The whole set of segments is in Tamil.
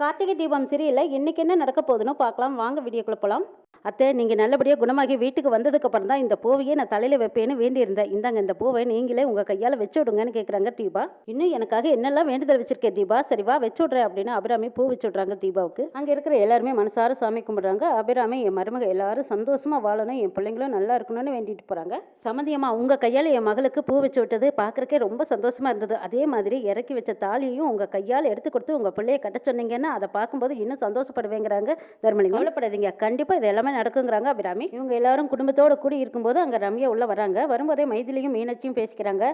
கார்த்திகை தீபம் சீரியலில் இன்றைக்கி என்ன நடக்க போகுதுன்னு பார்க்கலாம். வாங்க வீடியோக்குள்ள போகலாம் அத்தை நீங்கள் நல்லபடியாக குணமாகி வீட்டுக்கு வந்ததுக்கு அப்புறம் தான் இந்த பூவையே நான் தலையில் வைப்பேன்னு வேண்டியிருந்தேன். இந்தாங்க இந்த பூவை நீங்களே உங்கள் கையால் வச்சு விடுங்கன்னு கேட்குறாங்க தீபா. இன்னும் எனக்காக என்னெல்லாம் வேண்டுதல் வச்சிருக்கேன் தீபா? சரி வா வச்சு விட்றேன் அப்படின்னு அபிராமி பூ வச்சு விட்றாங்க தீபாவுக்கு. அங்கே இருக்கிற எல்லாருமே மனசார சாமி கும்பிட்றாங்க. அபிராமி என் மருமக எல்லாரும் சந்தோஷமாக வாழணும் என் பிள்ளைங்களும் நல்லா இருக்கணும்னு வேண்டிட்டு போகிறாங்க சமந்தியம்மா உங்கள் கையால் என் மகளுக்கு பூ வச்சு விட்டது பார்க்குறக்கே ரொம்ப சந்தோஷமாக இருந்தது. அதே மாதிரி இறக்கி வச்ச தாலியையும் உங்கள் கையால் எடுத்து கொடுத்து உங்கள் பிள்ளைய கட்ட சொன்னீங்கன்னா அதை பார்க்கும்போது இன்னும் சந்தோஷப்படுவேங்கிறாங்க தர்மலிங்கம். கவலைப்படாதீங்க. கண்டிப்பாக இது எல்லாமே நடக்குங்கிறாங்க அபிராமி இவங்க எல்லாரும் குடும்பத்தோட கூடி இருக்கும்போது அங்கே ரம்யா உள்ளே வராங்க. வரும்போதே மைதிலியும் மீனாட்சியும் பேசிக்கிறாங்க.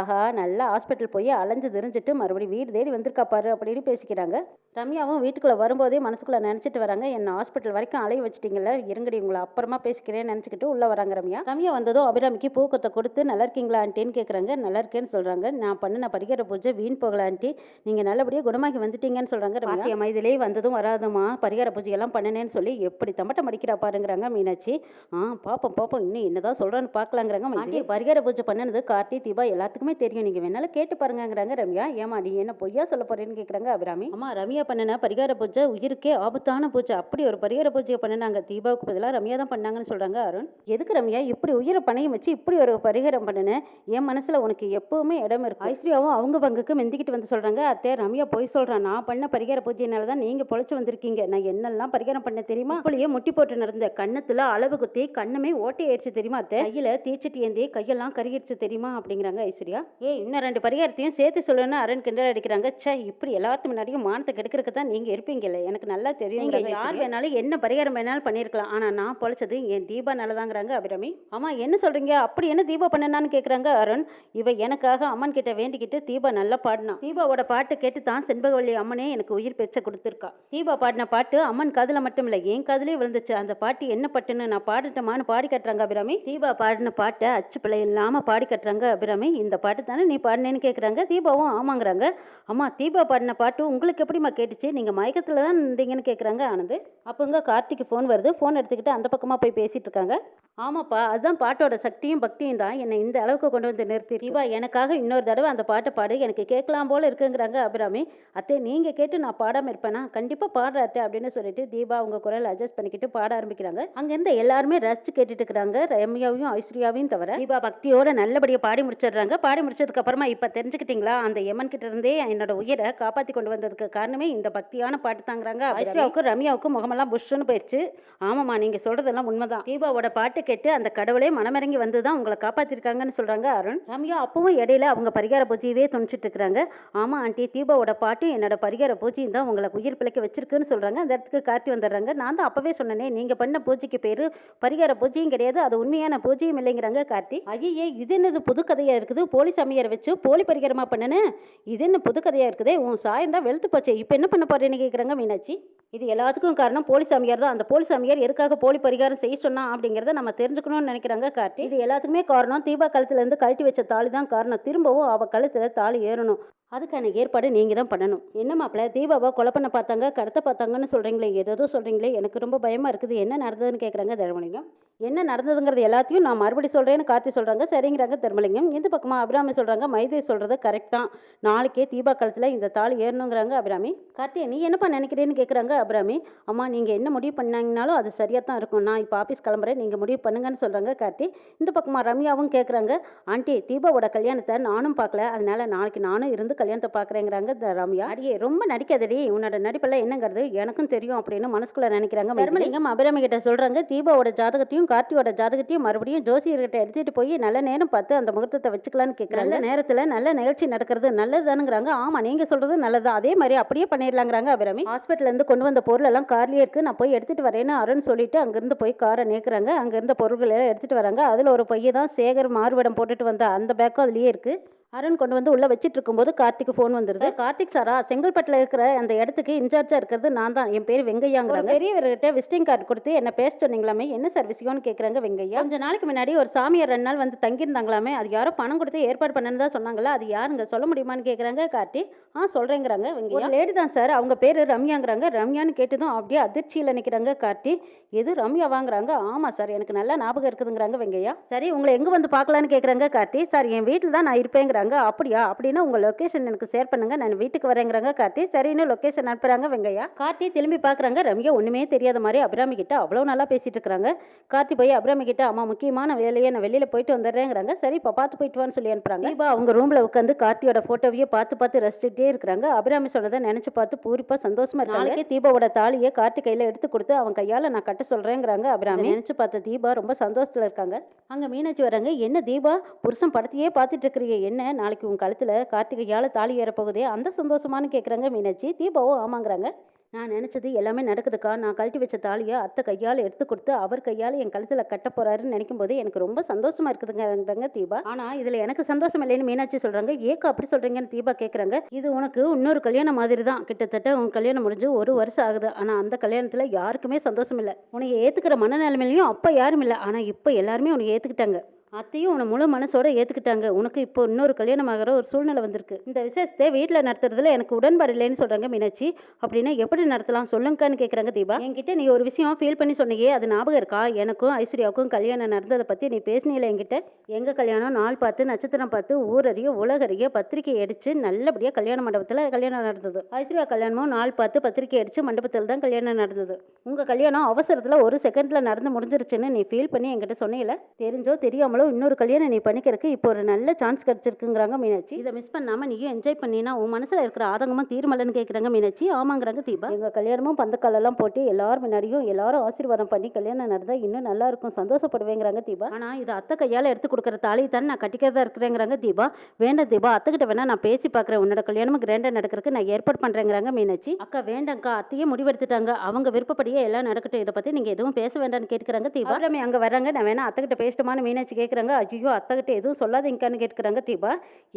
ஆஹா நல்லா ஹாஸ்பிட்டல் போய் அலைஞ்சு தெரிஞ்சிட்டு மறுபடியும் வீடு தேடி வந்திருக்கா பாரு அப்படின்னு பேசிக்கிறாங்க. ரம்யாவும் வீட்டுக்குள்ளே வரும்போதே மனசுக்குள்ளே நினச்சிட்டு வராங்க. என்ன ஹாஸ்பிட்டல் வரைக்கும் அலைய வச்சிட்டிங்களா இருங்கடி உங்களை அப்புறமா பேசிக்கிறேன்னு நினச்சிக்கிட்டு உள்ளே வராங்க ரம்யா. ரம்யா வந்ததும் அபிராமிக்கு பூக்கத்தை கொடுத்து நல்லா இருக்கீங்களா ஆண்டின்னு கேட்குறாங்க நல்லா இருக்கேன்னு சொல்கிறாங்க நான் பண்ணின பரிகார பூஜை வீண் போகல ஆண்டி. நீங்கள் நல்லபடியாக குணமாகி வந்துட்டீங்கன்னு சொல்கிறாங்க ரம்யா. மைதிலே வந்ததும் வராதுமா பரிகார பூஜை எல்லாம் பண்ணினேன்னு சொல்லி எப்படி தம்பட்டம் அடிக்கிறா பாருங்கிறாங்க மீனாட்சி. ஆ பாப்போம் பாப்போம். இன்னும் என்னதான் சொல்கிறான்னு பார்க்கலாங்கிறாங்க மைதிலி பரிகார பூஜை பண்ணினது கார்த்தி தீபா எல்லாத்துக்குமே தெரியும். நீங்கள் வேணாலும் கேட்டு பாருங்கங்கிறாங்க ரம்யா. ஏமா நீ என்ன பொய்யா சொல்ல போறேன்னு கேட்குறாங்க அபிராமி. அம்மா ரம்யா பண்ணின பரிகார பூஜை உயிருக்கே ஆபத்தான பூஜை. அப்படி ஒரு பரிகார பூஜையை பண்ணினாங்க. தீபாவுக்கு பதிலாக ரம்யா தான் பண்ணாங்கன்னு சொல்கிறாங்க அருண். எதுக்கு ரம்யா? இப்படி உயிரை பணையம் வச்சு இப்படி ஒரு பரிகாரம் பண்ணினேன் என் மனசில் உனக்கு எப்பவுமே இடம் இருக்கு. ஐஸ்வர்யாவும் அவங்க பங்குக்கு மெந்திக்கிட்டு வந்து சொல்கிறாங்க அத்தை ரம்யா போய் சொல்கிறான் நான் பண்ண பரிகார பூஜையினால தான் நீங்கள் பொழைச்சு வந்திருக்கீங்க. நான் என்னெல்லாம் பரிகாரம் பண்ண தெரியுமா? அப்படியே முட்டி போட்டு நடந்த கண்ணத்துல அளவு குத்தி கண்ணமே ஓட்டை ஆயிடுச்சு தெரியுமா அத்தை? கையில தீச்சட்டி ஏந்தி கையெல்லாம் கருகிடுச்சு தெரியுமா அப்படிங்கிறாங்க ஐஸ்வர்யா. ஏய் இன்னும் ரெண்டு பரிகாரத்தையும் சேர்த்து சொல்லணும்னு அருண் கிண்டல் அடிக்கிறாங்க. ச்சே இப்படி எல்லாத்து முன்னாடியும் மானத்தை கெடுக்கிறதுக்கு தான் நீங்க இருப்பீங்கல்ல எனக்கு நல்லா தெரியும் யார் வேணாலும் என்ன பரிகாரம் வேணாலும் பண்ணியிருக்கலாம் ஆனா நான் பொழைச்சது என் தீபா நல்லதாங்கிறாங்க அபிராமி. ஆமா என்ன சொல்றீங்க? அப்படி என்ன தீபா பண்ணனான்னு கேக்குறாங்க அருண். இவ எனக்காக அம்மன் கிட்ட வேண்டிக்கிட்டு தீபா நல்லா பாடினா. தீபாவோட பாட்டு கேட்டு தான் செண்பகவல்லி அம்மனே எனக்கு உயிர் பெற்ற கொடுத்துருக்கா. தீபா பாடின பாட்டு அம்மன் காதுல மட்டும் இல்ல என் காதுலயே விழுந்துச்சு. அந்த பாட்டு என்ன பாட்டுன்னு நான் பாடட்டுமான்னு பாடி கட்டுறாங்க அபிராமி. தீபா பாடின பாட்டை அச்சு பிள்ளை இல்லாமல் பாடி கட்டுறாங்க அபிராமி. இந்த பாட்டு தானே நீ பாடினேன்னு கேட்குறாங்க தீபாவும் ஆமாங்கிறாங்க. அம்மா தீபா பாடின பாட்டு உங்களுக்கு எப்படிம்மா கேட்டுச்சு? நீங்கள் மயக்கத்தில் தான் இருந்தீங்கன்னு கேட்குறாங்க ஆனந்த். அப்போங்க கார்த்திக்கு ஃபோன் வருது. ஃபோன் எடுத்துக்கிட்டு அந்த பக்கமாக போய் பேசிகிட்டு இருக்காங்க. ஆமாப்பா அதுதான் பாட்டோட சக்தியும் பக்தியும் தான். என்னை இந்த அளவுக்கு கொண்டு வந்து நிறுத்தி தீபா எனக்காக இன்னொரு தடவை அந்த பாட்டை பாடு. எனக்கு கேட்கலாம் போல இருக்குங்கிறாங்க அபிராமி. அத்தை நீங்க கேட்டு நான் பாடாம இருப்பேனா? கண்டிப்பா பாடுற அத்தை அப்படின்னு சொல்லிட்டு தீபா அவங்க குரல் அட்ஜஸ்ட் பண்ணிக்கிட்டு பாட ஆரம்பிக்கிறாங்க. அங்க இருந்து எல்லாருமே ரசிச்சு கேட்டுட்டு இருக்கிறாங்க. ரம்யாவையும் ஐஸ்வர்யாவையும் தவிர தீபா பக்தியோட நல்லபடியா பாடி முடிச்சிடுறாங்க. பாடி முடிச்சதுக்கு அப்புறமா இப்ப தெரிஞ்சுக்கிட்டீங்களா? அந்த எமன் கிட்ட இருந்தே என்னோட உயிரை காப்பாத்தி கொண்டு வந்ததுக்கு காரணமே இந்த பக்தியான பாட்டு தாங்கிறாங்க ஐஸ்வர்யாவுக்கும் ரம்யாவுக்கும் முகமெல்லாம் புஷ்ஷுன்னு போயிடுச்சு ஆமாம்மா நீங்க சொல்றதெல்லாம் உண்மைதான். தீபாவோட பாட்டு கேட்டு அந்த கடவுளே மனமிறங்கி வந்து தான் உங்களை காப்பாற்றிருக்காங்கன்னு சொல்கிறாங்க அருண். ரம்யா அப்பவும் இடையில அவங்க பரிகார பூஜையவே துணிச்சிட்டு இருக்கிறாங்க. ஆமா ஆண்டி தீபாவோட பாட்டு என்னோட பரிகார பூஜையும் தான் உங்களை உயிர் பிழைக்க வச்சிருக்குன்னு சொல்கிறாங்க அந்த இடத்துக்கு கார்த்தி வந்துடுறாங்க. நான் தான் அப்பவே சொன்னேனே நீங்கள் பண்ண பூஜைக்கு பேர் பரிகார பூஜையும் கிடையாது அது உண்மையான பூஜையும் இல்லைங்கிறாங்க கார்த்தி. ஐயே இது என்னது புது கதையாக இருக்குது? போலி சாமியாரை வச்சு போலி பரிகாரமாக பண்ணனே? இது என்ன புது கதையாக இருக்குதே? உன் சாயம் தான் வெளுத்து போச்சே இப்போ என்ன பண்ண போறேன்னு கேட்குறாங்க மீனாட்சி. இது எல்லாத்துக்கும் காரணம் போலி சாமியார் தான். அந்த போலி சாமியார் எதுக்காக போலி பரிகாரம் செய்ய சொன்னா அப்படிங்கிறத நம்ம தெரிஞ்சுக்கணும்னு நினைக்கிறாங்க கார்த்தி. இது எல்லாத்துக்குமே காரணம். தீபா கழுத்துல இருந்து கழட்டி வச்ச தாலி தான் காரணம். திரும்பவும் அவ கழுத்துல தாலி ஏறணும். அதுக்கான ஏற்பாடு நீங்கள் தான் பண்ணணும். என்ன மாப்பிள்ள தீபாவை கொலை பண்ண பார்த்தாங்க கடத்த பார்த்தாங்கன்னு சொல்கிறீங்களே ஏதோ சொல்கிறீங்களே எனக்கு ரொம்ப பயமாக இருக்குது. என்ன நடந்ததுன்னு கேட்குறாங்க தர்மலிங்கம். என்ன நடந்ததுங்கிறது எல்லாத்தையும் நான் மறுபடி சொல்கிறேன்னு கார்த்தி சொல்கிறாங்க சரிங்கிறாங்க தர்மலிங்கம். இந்த பக்கமாக அபிராமி சொல்கிறாங்க மைதே சொல்கிறது கரெக்ட் தான். நாளைக்கே தீபா காலத்தில் இந்த தாள் ஏறணுங்கிறாங்க அபிராமி. கார்த்தி நீ என்னப்பா நினைக்கிறேன்னு கேட்குறாங்க அபிராமி. அம்மா நீங்கள் என்ன முடிவு பண்ணாங்கனாலும் அது சரியாக தான் இருக்கும். நான் இப்போ ஆஃபீஸ் கிளம்புறேன் நீங்கள் முடிவு பண்ணுங்கன்னு சொல்கிறாங்க கார்த்தி. இந்த பக்கமாக ரம்யாவும் கேட்குறாங்க ஆண்டி தீபாவோட கல்யாணத்தை நானும் பார்க்கல. அதனால நாளைக்கு நானும் இருந்து கல்யாணத்தை பார்க்குறேங்கிறாங்க ரம்யா. அடியே ரொம்ப நடிக்காதடி. உன்னோட நடிப்பெல்லாம் என்னங்கிறது எனக்கும் தெரியும் அப்படின்னு மனசுக்குள்ள நினைக்கிறாங்க தர்மலிங்கம் அபிராமி கிட்ட சொல்றாங்க. தீபாவோட ஜாதகத்தையும் கார்த்தியோட ஜாதகத்தையும் மறுபடியும் ஜோசியர்கிட்ட எடுத்துட்டு போய் நல்ல நேரம் பார்த்து அந்த முகூர்த்தத்தை வச்சுக்கலான்னு கேட்குறாங்க நேரத்துல நல்ல நிகழ்ச்சி நடக்கிறது நல்லதுதானுங்கிறாங்க. ஆமா நீங்க சொல்றது நல்லது? அதே மாதிரி அப்படியே பண்ணிடலாங்கிறாங்க அபிராமி. ஹாஸ்பிட்டல்ல இருந்து கொண்டு வந்த பொருள் எல்லாம் கார்லயே இருக்கு. நான் போய் எடுத்துட்டு வரேன்னு அருண் சொல்லிட்டு அங்கிருந்து போய் காரை நேக்குறாங்க. அங்க இருந்த பொருட்களை எல்லாம் எடுத்துட்டு வராங்க. அதுல ஒரு பைய தான் சேகர் மாறுவேடம் போட்டுட்டு வந்த அந்த பேக்கும் அதுலயே இருக்கு. அருண் கொண்டு வந்து உள்ள வச்சிட்டு இருக்கும்போது கார்த்திக் ஃபோன் வந்துருது கார்த்திக் சாரா செங்கல்பட்டுல இருக்கிற அந்த இடத்துக்கு இன்சார்ஜா இருக்கிறது நான் தான். என் பேர் வெங்கையாங்கிறாங்க. பெரியவர்கிட்ட விசிட்டிங் கார்டு கொடுத்து என்ன பேச சொன்னீங்களாமே? என்ன சார் விஷயம்னு கேக்குறாங்க வெங்கையா? கொஞ்ச நாளைக்கு முன்னாடி ஒரு சாமியார் ரெண்டு நாள் வந்து தங்கியிருந்தாங்களாமே? அது யாரோ பணம் கொடுத்து ஏற்பாடு பண்ணனதா சொன்னாங்களா அது யாருங்க? சொல்ல முடியுமான்னு கேக்குறாங்க கார்த்தி. ஆ சொல்றேங்கிறாங்க வெங்கையா. லேடி தான் சார். அவங்க பேரு ரம்யாங்கிறாங்க. ரம்யான்னு கேட்டதும் அப்படியே அதிர்ச்சியில் நினைக்கிறாங்க கார்த்தி. எது ரம்யா வாங்குறாங்க? ஆமா சார் எனக்கு நல்லா ஞாபகம் இருக்குதுங்கிறாங்க வெங்கையா. சரி உங்களை எங்க வந்து பார்க்கலான்னு கேக்குறாங்க கார்த்தி. சார் என் வீட்டில் தான் நான் இருப்பேங்கிறாங்க. வரேங்கிறாங்க அப்படியா? அப்படின்னா உங்கள் லொக்கேஷன் எனக்கு ஷேர் பண்ணுங்க. நான் வீட்டுக்கு வரேங்கிறாங்க. கார்த்தி சரின்னு லொக்கேஷன் அனுப்புறாங்க வெங்கையா. கார்த்தி திரும்பி பார்க்குறாங்க ரம்யா ஒன்றுமே தெரியாத மாதிரி அபிராமி கிட்ட அவ்வளோ நல்லா பேசிட்டு இருக்கிறாங்க. கார்த்தி போய் அபிராமி கிட்ட அம்மா முக்கியமான வேலையை நான் வெளியில் போயிட்டு வந்துடுறேங்கிறாங்க. சரி இப்போ பார்த்து போயிட்டு வான்னு சொல்லி அனுப்புறாங்க. தீபா அவங்க ரூமில் உட்காந்து கார்த்தியோட ஃபோட்டோவையே பார்த்து பார்த்து ரசிச்சுட்டே இருக்கிறாங்க. அபிராமி சொன்னதை நினச்சி பார்த்து பூரிப்பா சந்தோஷமா இருக்காங்க. தீபாவோட தாலியை கார்த்தி கையில் எடுத்து கொடுத்து அவன் கையால் நான் கட்ட சொல்கிறேங்கிறாங்க அபிராமி. நினச்சி பார்த்த தீபா ரொம்ப சந்தோஷத்தில் இருக்காங்க. அங்கே மீனாட்சி வராங்க. என்ன தீபா? புருஷன் படத்தையே பார்த்துட்டு இருக்கிறீங்க என்ன? நாளைக்கு உன் கழுத்தில் கார்த்திகையால் தாலி ஏற போகுதே அந்த சந்தோஷமானு கேட்குறாங்க மீனாட்சி. தீபாவும் ஆமாங்கிறாங்க. நான் நினச்சது எல்லாமே நடக்குதுக்கா. நான் கழட்டி வச்ச தாலியை அத்தை கையால் எடுத்து கொடுத்து அவர் கையால் என் கழுத்தில் கட்ட போறாருன்னு நினைக்கும் போது எனக்கு ரொம்ப சந்தோஷமா இருக்குதுங்கிறாங்க தீபா. ஆனால் இதில் எனக்கு சந்தோஷம் இல்லைன்னு மீனாட்சி சொல்கிறாங்க ஏக்கா அப்படி சொல்கிறீங்கன்னு தீபா கேட்குறாங்க இது உனக்கு இன்னொரு கல்யாணம் மாதிரி தான் கிட்டத்தட்ட உன் கல்யாணம் முடிஞ்சு ஒரு வருஷம் ஆகுது. ஆனால் அந்த கல்யாணத்தில் யாருக்குமே சந்தோஷம் இல்லை. உனக்கு ஏற்றுக்கிற மனநிலைமையிலையும் அப்போ யாரும் இல்லை. ஆனால் இப்போ எல்லாருமே உனக்கு ஏற்றுக்கிட்டாங்க அத்தையும் உன்னை முழு மனசோட ஏற்றுக்கிட்டாங்க உனக்கு இப்போ இன்னொரு கல்யாணம் ஆகிற ஒரு சூழ்நிலை வந்திருக்கு. இந்த விசேஷத்தை வீட்டில் நடத்துறதுல எனக்கு உடன்பாடு இல்லைன்னு சொல்கிறாங்க மீனாட்சி. அப்படின்னா எப்படி நடத்தலாம்? சொல்லுங்கக்கான்னு கேட்குறாங்க தீபா. என்கிட்ட நீ ஒரு விஷயம் ஃபீல் பண்ணி சொன்னீங்க அது ஞாபகம் இருக்கா? எனக்கும் ஐஸ்வர்யாவுக்கும் கல்யாணம் நடந்ததை பற்றி நீ பேசினீல என்கிட்ட? எங்கள் கல்யாணம்? நாள் பார்த்து நட்சத்திரம் பார்த்து ஊரறிய உலகறிய பத்திரிக்கை அடித்து நல்லபடியாக கல்யாண மண்டபத்தில் கல்யாணம் நடந்தது. ஐஸ்வர்யா கல்யாணமும் நாள் பார்த்து பத்திரிக்கை அடித்து மண்டபத்தில் தான் கல்யாணம் நடந்தது. உங்கள் கல்யாணம் அவசரத்தில் ஒரு செகண்டில் நடந்து முடிஞ்சிருச்சுன்னு நீ ஃபீல் பண்ணி என்கிட்ட சொன்னீங்களே தெரிஞ்சோ தெரியாமலோ இன்னொரு கல்யாணம் நீ பண்ணிக்கிறதுக்கு இப்போ ஒரு நல்ல சான்ஸ் கிடச்சிருக்குங்கிறாங்க மீனாட்சி. இதை மிஸ் பண்ணாமல் நீயும் என்ஜாய் பண்ணினா உன் மனசில் இருக்கிற ஆதங்கமாக தீர்மலன்னு கேட்குறாங்க மீனாட்சி. ஆமாங்கிறாங்க தீபா. எங்கள் கல்யாணமும் பந்தக்காலெல்லாம் போட்டு எல்லாரும் முன்னாடியும் எல்லாரும் ஆசீர்வாதம் பண்ணி கல்யாணம் நடந்தால் இன்னும் நல்லா இருக்கும் சந்தோஷப்படுவேங்கிறாங்க தீபா. ஆனால் இது அத்தை கையால் எடுத்து கொடுக்குற தாலி தானே நான் கட்டிக்கிறதா இருக்கிறேங்கிறாங்க தீபா. வேண்டாம் தீபா அத்தைக்கிட்ட வேணா நான் பேசி பார்க்குறேன். உன்னோட கல்யாணமும் கிராண்டாக நடக்கிறதுக்கு நான் ஏற்பாடு பண்ணுறேங்கிறாங்க மீனாட்சி. அக்கா வேண்டாங்க்கா அத்தையே முடிவெடுத்துட்டாங்க. அவங்க விருப்பப்படியே எல்லாம் நடக்கட்டும். இதை பற்றி நீங்கள் எதுவும் பேச வேண்டாம்னு கேட்குறாங்க தீபா. அங்கே வராங்க நான் வேணா அத்தைக்கிட்ட பேசட்டுமான்னு மீனாட்சி கேட்குறாங்க ஐயோ அத்தைக்கிட்ட எதுவும் சொல்லாதீங்கன்னு கேட்குறாங்க தீபா.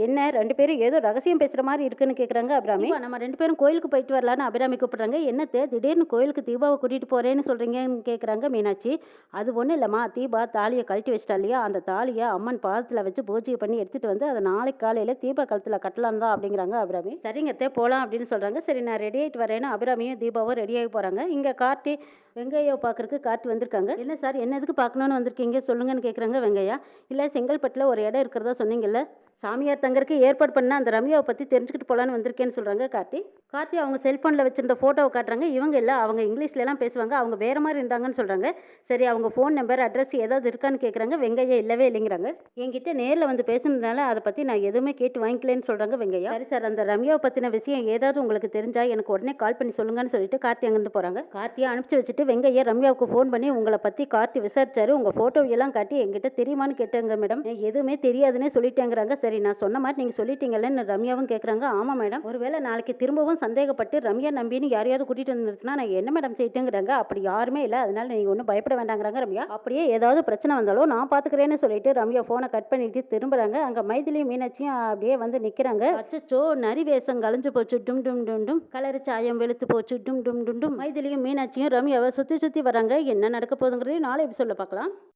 என்ன ரெண்டு பேரும் ஏதோ ரகசியம் பேசுகிற மாதிரி இருக்குன்னு கேட்குறாங்க அபிராமி. நம்ம ரெண்டு பேரும் கோயிலுக்கு போயிட்டு வரலான்னு அபிராமி கூப்பிட்றாங்க. என்னத்தை திடீர்னு கோயிலுக்கு தீபாவை கூட்டிகிட்டு போகிறேன்னு சொல்கிறீங்கன்னு கேட்குறாங்க மீனாட்சி. அது ஒன்றும் இல்லைம்மா தீபா தாலியை கழட்டி வச்சிட்டா இல்லையா? அந்த தாலியை அம்மன் பாதத்தில் வச்சு பூஜை பண்ணி எடுத்துகிட்டு வந்து அதை நாளைக்கு காலையில் தீபா கழுத்தில் கட்டலாம் தான் அப்படிங்கிறாங்க அபிராமி. சரிங்கத்தே போகலாம் அப்படின்னு சொல்கிறாங்க சரி நான் ரெடி ஆகிட்டு வரேன்னு அபிராமியும் தீபாவும் ரெடி ஆகி போகிறாங்க இங்கே கார்த்தி வெங்கையாவை பார்க்கறக்கு கார்த்தி வந்திருக்காங்க. இல்லை சார் என்ன எதுக்கு பார்க்கணுன்னு வந்திருக்கீங்க? சொல்லுங்கன்னு கேட்குறாங்க வெங்கையா. இல்லை செங்கல்பட்டில் ஒரு இடம் இருக்கிறதா சொன்னீங்கல்ல? சாமியார் தங்கருக்கு ஏற்பாடு பண்ண அந்த ரம்யாவை பற்றி தெரிஞ்சுக்கிட்டு போகலான்னு வந்திருக்கேன்னு சொல்கிறாங்க கார்த்தி. கார்த்தி அவங்க செல்ஃபோனில் வச்சிருந்த ஃபோட்டோவை காட்டுறாங்க. இவங்க இல்லை அவங்க இங்கிலீஷ்லலாம் பேசுவாங்க. அவங்க வேறு மாதிரி இருந்தாங்கன்னு சொல்கிறாங்க சரி அவங்க ஃபோன் நம்பர் அட்ரஸ் ஏதாவது இருக்கான்னு கேட்குறாங்க வெங்கையா இல்லவே இல்லைங்கிறாங்க. என்கிட்ட நேரில் வந்து பேசுனதுனால அதை பற்றி நான் எதுவுமே கேட்டு வாங்கிக்கலன்னு சொல்கிறாங்க வெங்கையா. சரி சார் அந்த ரம்யாவை பற்றின விஷயம் ஏதாவது உங்களுக்கு தெரிஞ்சா எனக்கு உடனே கால் பண்ணி சொல்லுங்கன்னு சொல்லிட்டு கார்த்தி அங்கேருந்து போகிறாங்க கார்த்தியை அனுப்பிச்சு வச்சுட்டு வெங்கையா ரம்யாவுக்கு ஃபோன் பண்ணி உங்களை பற்றி கார்த்தி விசாரிச்சாரு. உங்கள் ஃபோட்டோ எல்லாம் காட்டி எங்கிட்ட தெரியுமான்னு கேட்டாங்க மேடம் எதுவுமே தெரியாதுன்னே சொல்லிட்டேங்கிறாங்க. சரி நான் சொன்ன மாதிரி நீங்கள் சொல்லிட்டீங்கல்லன்னு ரம்யாவும் கேட்குறாங்க ஆமாம் மேடம். ஒருவேளை நாளைக்கு திரும்பவும் சந்தேகப்பட்டு ரம்யா நம்பின்னு யாரையாவது கூட்டிகிட்டு வந்துருச்சுன்னா நான் என்ன மேடம் செய்யட்டுங்கிறாங்க? அப்படி யாருமே இல்லை. அதனால நீங்கள் ஒன்றும் பயப்பட வேண்டாங்கிறாங்க ரம்யா. அப்படியே ஏதாவது பிரச்சனை வந்தாலும் நான் பார்த்துக்கிறேன்னு சொல்லிட்டு ரம்யா ஃபோனை கட் பண்ணிட்டு திரும்புறாங்க. அங்கே மைதிலியும் மீனாட்சியும் அப்படியே வந்து நிற்கிறாங்க அச்சச்சோ நரி வேஷம் கலைஞ்சு போச்சு. டும் டும் டும் டும். கலரு சாயம் வெளுத்து போச்சு. டும் டும் டும் டும். மைதிலியும் மீனாட்சியும் ரம்யாவை சுற்றி சுற்றி வராங்க என்ன நடக்க போகுதுங்கிறதையும் நாளை சொல்ல பார்க்கலாம்.